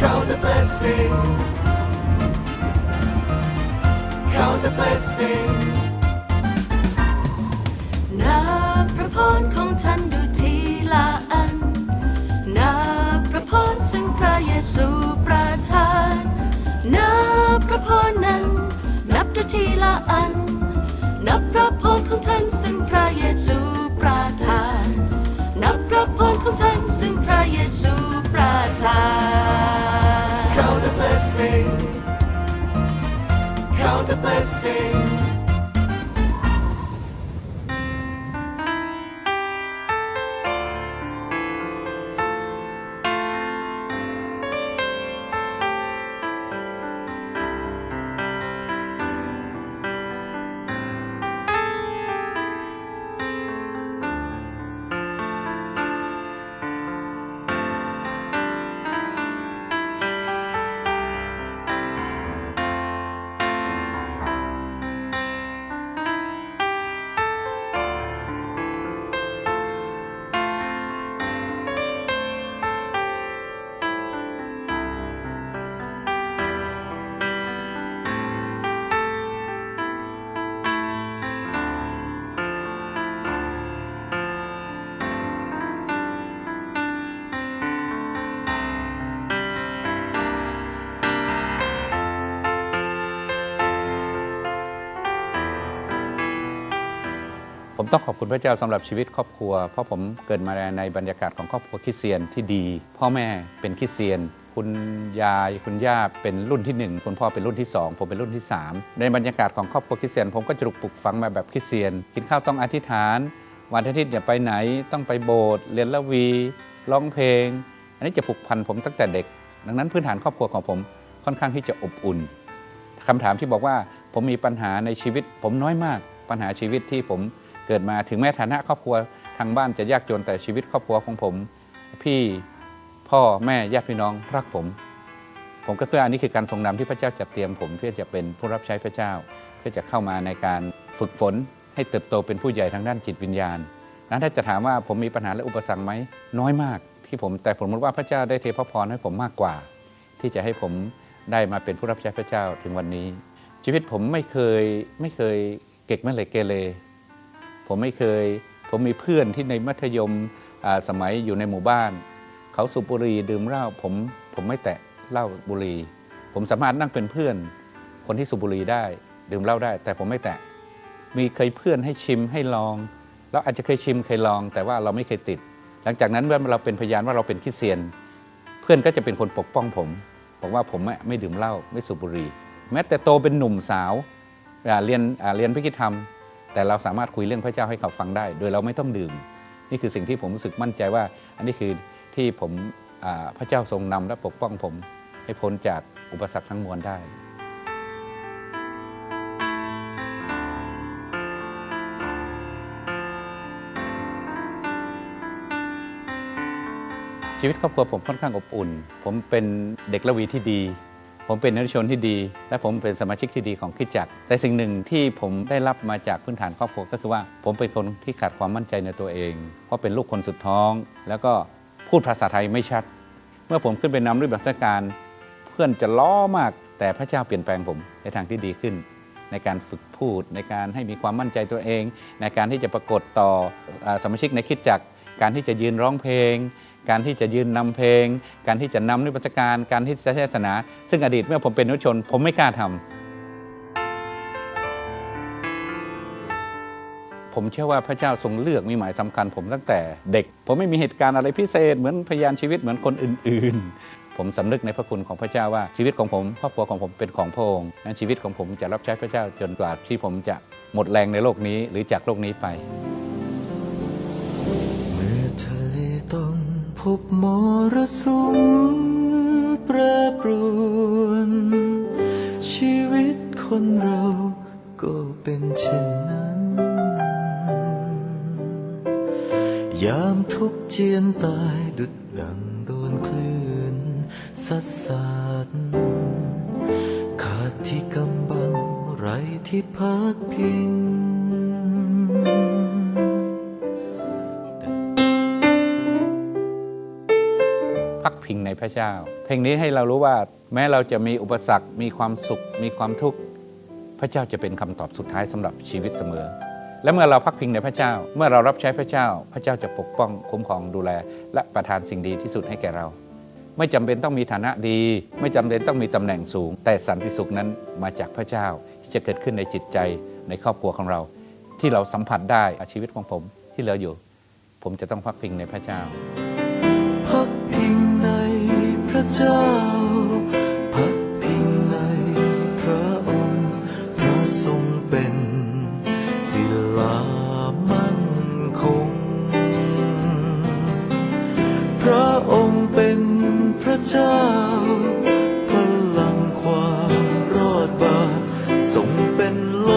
Count the blessing. Count the blessing. นับพระพรของท่านด Count the blessing ผมต้องขอบคุณพระเจ้าสำหรับชีวิตครอบครัว เพราะผมเกิดมาในบรรยากาศของครอบครัวคริสเตียนที่ดี พ่อแม่เป็นคริสเตียน คุณยายคุณย่าเป็นรุ่นที่หนึ่งคุณพ่อเป็นรุ่นที่สองผมเป็นรุ่นที่สามในบรรยากาศของครอบครัวคริสเตียน ผมก็จะถูกปลูกฝังมาแบบคริสเตียน กินข้าวต้องอธิษฐาน วันอาทิตย์อย่าไปไหนต้องไปโบสถ์เรียนละวีร้องเพลง อันนี้จะผูกพันผมตั้งแต่เด็ก ดังนั้นพื้นฐานครอบครัวของผมค่อนข้างที่จะอบอุ่นคำถามที่บอกว่าผมมีปัญหาในชีวิต ผมน้อยมากปัญหาชีวิตที่ผม เกิดมาถึงแม้ฐานะครอบครัวทางบ้านจะยากจนแต่ชีวิตครอบครัวของผม พี่พ่อแม่ญาติพี่น้องรักผม ผมก็เพื่ออันนี้คือการทรงนำที่พระเจ้าจัดเตรียมผมเพื่อจะเป็นผู้รับใช้พระเจ้า เพื่อจะเข้ามาในการฝึกฝน ให้เติบโตเป็นผู้ใหญ่ทางด้านจิตวิญญาณนั้นถ้าจะถามว่าผมมีปัญหาและอุปสรรคไหมน้อยมากที่ผมแต่ผมรู้ว่าพระเจ้าได้เทพระพรให้ผมมากกว่า ที่จะให้ผมได้มาเป็นผู้รับใช้พระเจ้าถึงวันนี้ ชีวิตผมไม่เคยไม่เคยเก็กเมื่อไหร่เกเร ผมไม่เคย ผมมีเพื่อนที่ในมัธยมสมัยอยู่ในหมู่บ้าน เขาสูบบุหรี่ดื่มเหล้าผมผมไม่แตะเหล้าบุหรี่ผมสามารถนั่งเป็นเพื่อน คนที่สูบบุหรี่ได้ ดื่มเหล้าได้ แต่ผมไม่แตะมีเคยเพื่อนให้ชิมให้ลองเราอาจจะเคยชิมเคยลอง แต่ว่าเราไม่เคยติด หลังจากนั้นเมื่อเราเป็นพยานว่าเราเป็นคริสเตียน เพื่อนก็จะเป็นคนปกป้องผมบอกว่าผมไม่ไม่ดื่มเหล้าไม่สูบบุหรี่ แม้แต่โตเป็นหนุ่มสาวเรียนเรียนพิคิดธรรม แต่เราสามารถคุยเรื่องพระเจ้าให้เขาฟังได้ โดยเราไม่ต้องดื่ม นี่คือสิ่งที่ผมรู้สึกมั่นใจว่า อันนี้คือที่ผมพระเจ้าทรงนำและปกป้องผมให้พ้นจากอุปสรรคทั้งมวลได้ชีวิตครอบครัวผมค่อนข้างอบอุ่น ผมเป็นเด็กละวีที่ดี ผมเป็นนักชนที่ดี และผมเป็นสมาชิกที่ดีของคิดจักร แต่สิ่งหนึ่งที่ผมได้รับมาจากพื้นฐานครอบครัวก็คือว่า ผมเป็นคนที่ขาดความมั่นใจในตัวเอง เพราะเป็นลูกคนสุดท้อง แล้วก็พูดภาษาไทยไม่ชัด เมื่อผมขึ้นไปนำด้วยบัตราชการ เพื่อนจะล้อมาก แต่พระเจ้าเปลี่ยนแปลงผมในทางที่ดีขึ้น ในการฝึกพูด ในการให้มีความมั่นใจตัวเอง ในการที่จะปรากฏต่อสมาชิกในคิดจักร การที่จะยืนร้องเพลง การที่จะยืนนำเพลง การที่จะนำนิพระการ การที่จะเทศนา ซึ่งอดีตเมื่อผมเป็นนุชน ผมไม่กล้าทำผมเชื่อว่าพระเจ้าทรงเลือกมีหมายสำคัญ ผมตั้งแต่เด็ก ผมไม่มีเหตุการณ์อะไรพิเศษ เหมือนพยานชีวิตเหมือนคนอื่น ๆผมสำนึกในพระคุณของพระเจ้าว่าชีวิตของผมครอบครัวของผมเป็นของพระองค์ชีวิตของผมจะรับใช้พระเจ้าจนกว่าที่ผมจะหมดแรงในโลกนี้หรือจากโลกนี้ไป พบมรสุมแปรปรวนชีวิตคนเราก็เป็นเช่นนั้น ยามทุกเจียนตายดุดดังโดนคลื่นสัดสาดขาดที่กำบังไรที่พักพิง พิงในพระเจ้า เพลงนี้ให้เรารู้ว่าแม้เราจะมีอุปสรรค มีความสุข มีความทุกข์พระเจ้าจะเป็นคำตอบสุดท้ายสำหรับชีวิตเสมอ และเมื่อเราพักพิงในพระเจ้า เมื่อเรารับใช้พระเจ้า พระเจ้าจะปกป้องคุ้มครองดูแล และประทานสิ่งดีที่สุดให้แก่เรา ไม่จำเป็นต้องมีฐานะดี ไม่จำเป็นต้องมีตำแหน่งสูง แต่สันติสุขนั้นมาจากพระเจ้าที่จะเกิดขึ้นในจิตใจในครอบครัวของเรา ที่เราสัมผัสได้ชีวิตของผมที่เหลืออยู่ ผมจะต้องพักพิงในพระเจ้าพักพิง เจ้า พักพิงในพระองค์ พระทรงเป็นศิลามั่นคง พระองค์เป็นพระเจ้า พลังความรอดบาททรงเป็นโล